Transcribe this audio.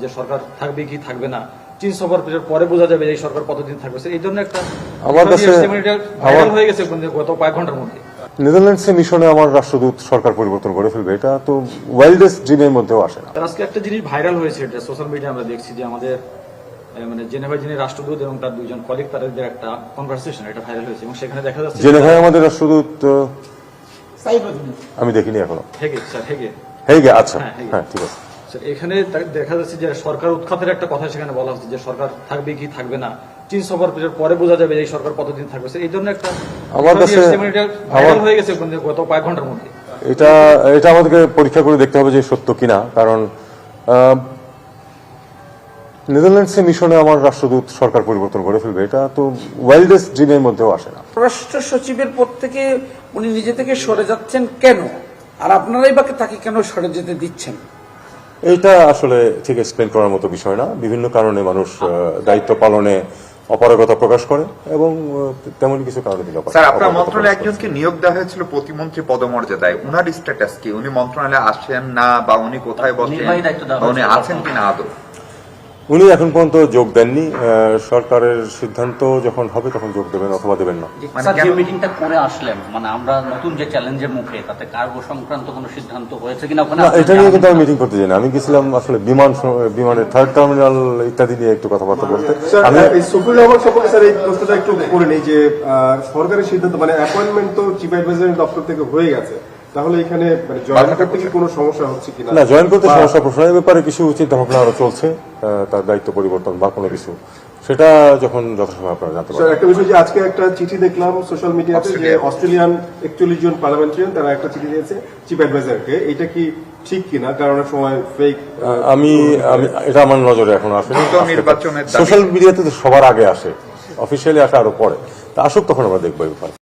যে সরকার থাকবে কি থাকবে না চীন সফর পরে বোঝা যাবে এই সরকার কতদিন থাকবে। এই জন্য একটা আমার কাছে- হয়ে গেছে গত কয়েক ঘণ্টার মধ্যে। নেদারল্যান্ডসে মিশনে আমার রাষ্ট্রদূত সরকার পরিবর্তন করে ফেলবে এটা তো ওয়াইল্ডেস্ট ড্রিমের মধ্যেও আসে না। আজকে একটা জিনিস ভাইরাল হয়েছে এটা সোশ্যাল মিডিয়া আমরা দেখছি যে আমাদের মানে জেনেভা যিনি রাষ্ট্রদূত এবং তার দুইজন কলিগ তাদের একটা কনভারসেশন এটা ভাইরাল হয়েছে এবং সেখানে দেখা যাচ্ছে জেনেভায় আমাদের রাষ্ট্রদূত আমি দেখিনি এখনও। হেগে স্যার হেগে। হেগে আচ্ছা। হ্যাঁ, হ্যাঁ ঠিক আছে। এখানে দেখা যাচ্ছে যে সরকার উৎখাতের একটা কথা সেখানে বলা হচ্ছে যে সরকার থাকবে কি থাকবে না। চীন সফর পরে বোঝা যাবে এই সরকার কতদিন থাকবে। স্যার, এই জন্য একটা আমার কাছে- হয়ে গেছে গত কয়েক ঘণ্টার মধ্যে। এটা এটা আমাদেরকে পরীক্ষা করে দেখতে হবে যে সত্য কিনা। কারণ নেদারল্যান্ডসে মিশনে আমার রাষ্ট্রদূত সরকার পরিবর্তন করে ফেলবে। এটা তো ওয়াইল্ডেস্ট ড্রিমের মধ্যেও আসে না। পররাষ্ট্র সচিবের পদ থেকে উনি নিজে থেকে সরে যাচ্ছেন কেন? আর আপনারাই বাকে তাকে কেন সরে যেতে দিচ্ছেন? এইটা আসলে ঠিক এক্সপ্লেন করার মতো বিষয় না। বিভিন্ন কারণে মানুষ দায়িত্ব পালনে অপারগতা প্রকাশ করে এবং তেমন কিছু কারণে দিল স্যার আপনার মন্ত্রণালয়ে একজনকে নিয়োগ দেওয়া হয়েছিল প্রতিমন্ত্রী পদমর্যাদায়। উনার স্ট্যাটাস কি? উনি মন্ত্রণালয়ে আসেন না বা উনি কোথায় বসেন? উনি আছেন আছেন কিনা আদৌ? উনি এখন পর্যন্ত যোগ দেননি আহ, সরকারের সিদ্ধান্ত যখন হবে তখন যোগ দেবেন অথবা দেবেন না। মানে যে মিটিংটা করে আসলেন মানে আমরা নতুন যে চ্যালেঞ্জের মুখে তাতে কার্গো সংক্রান্ত কোনো সিদ্ধান্ত হয়েছে কিনা ওখানে এটা নিয়ে কিন্তু আমি মিটিং করতে যাই না আমি গেছিলাম আসলে বিমান বিমানের থার্ড টার্মিনাল ইত্যাদি নিয়ে একটু কথাবার্তা বলতে। আমি এই সফিউল রহমান সকল স্যার এই প্রশ্নটা একটু করে নেই যে আহ, সরকারের সিদ্ধান্ত মানে অ্যাপয়েন্টমেন্ট তো চিফ অ্যাডভাইজারের দপ্তর থেকে হয়ে গেছে। তাহলে এখানে মানে জয়েন করতে কি কোনো সমস্যা হচ্ছে কিনা? না জয়েন করতে সমস্যা প্রশ্ন এই ব্যাপারে কিছু চিন্তা ভাবনা আরও চলছে তার দায়িত্ব পরিবর্তন বা কোনো কিছু। সেটা যখন যথাসময় আপনারা জানতে পারবেন। একটা বিষয় যে আজকে একটা চিঠি দেখলাম সোশ্যাল মিডিয়াতে যে অস্ট্রেলিয়ান একচল্লিশ জন পার্লামেন্টারিয়ান তারা একটা চিঠি দিয়েছে চিফ অ্যাডভাইজারকে এটা কি ঠিক কিনা? কারণ সময় ফেক আমি আমি এটা আমার নজরে এখন সোশ্যাল মিডিয়াতে তো সবার আগে আসে অফিসিয়ালি আসে আরও পরে। তা আসুক তখন আমরা দেখব এই ব্যাপারে।